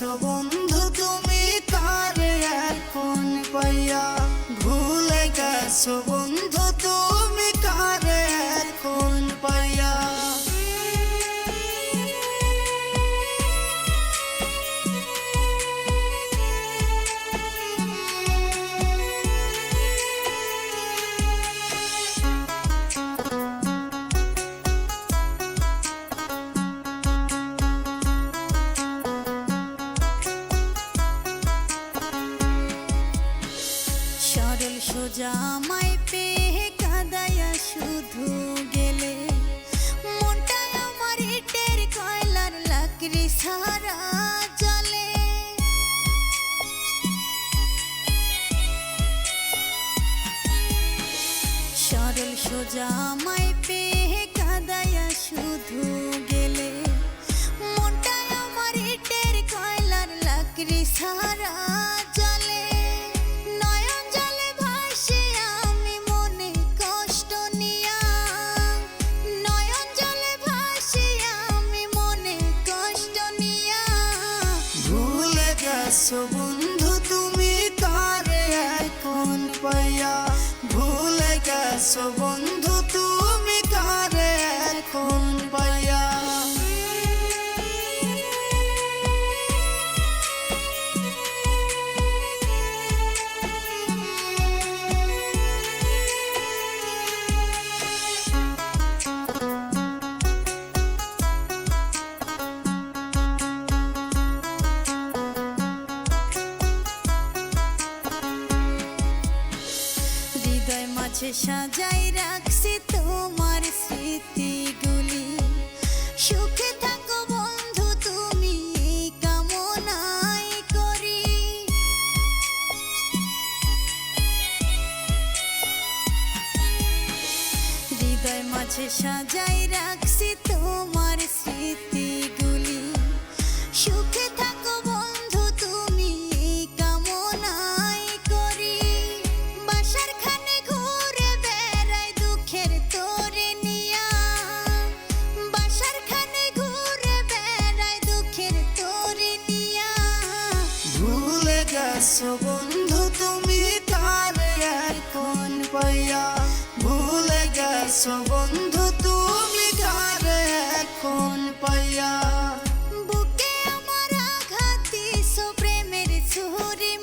বন্ধু তুমি কারে এখন পাইয়া? আমায় পেয়ে কাদায়া শুধু গেলে। মনটা আমার ইটের কয়লার লাকড়ি সারা জলে সরল সোজা আমায় পেয়ে কাদায়া শুধু গেলে। মনটা আমার ইটের কয়লার লাকড়ি সারা গেছো বন্ধু তুমি তারে এখন পাইয়া? ভুলে গেছো বন্ধু মাঝে সাজাই রাখছি তোমার স্মৃতিগুলি। সুখে থাকো বন্ধু, তুমি কামনাই করি। হৃদয় মাঝে সাজাই রাখছি আসো বন্ধু, তুমি তার কোন পাইয়া? ভুলে গেছো বন্ধু, তুমি তার এখন পাইয়া?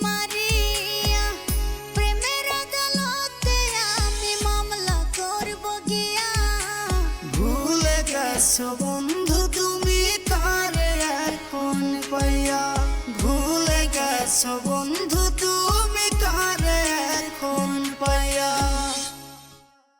মারিয়া। আমি মামলা বন্ধু, তুমি তার কোন পাইয়া? ভুলে গেছো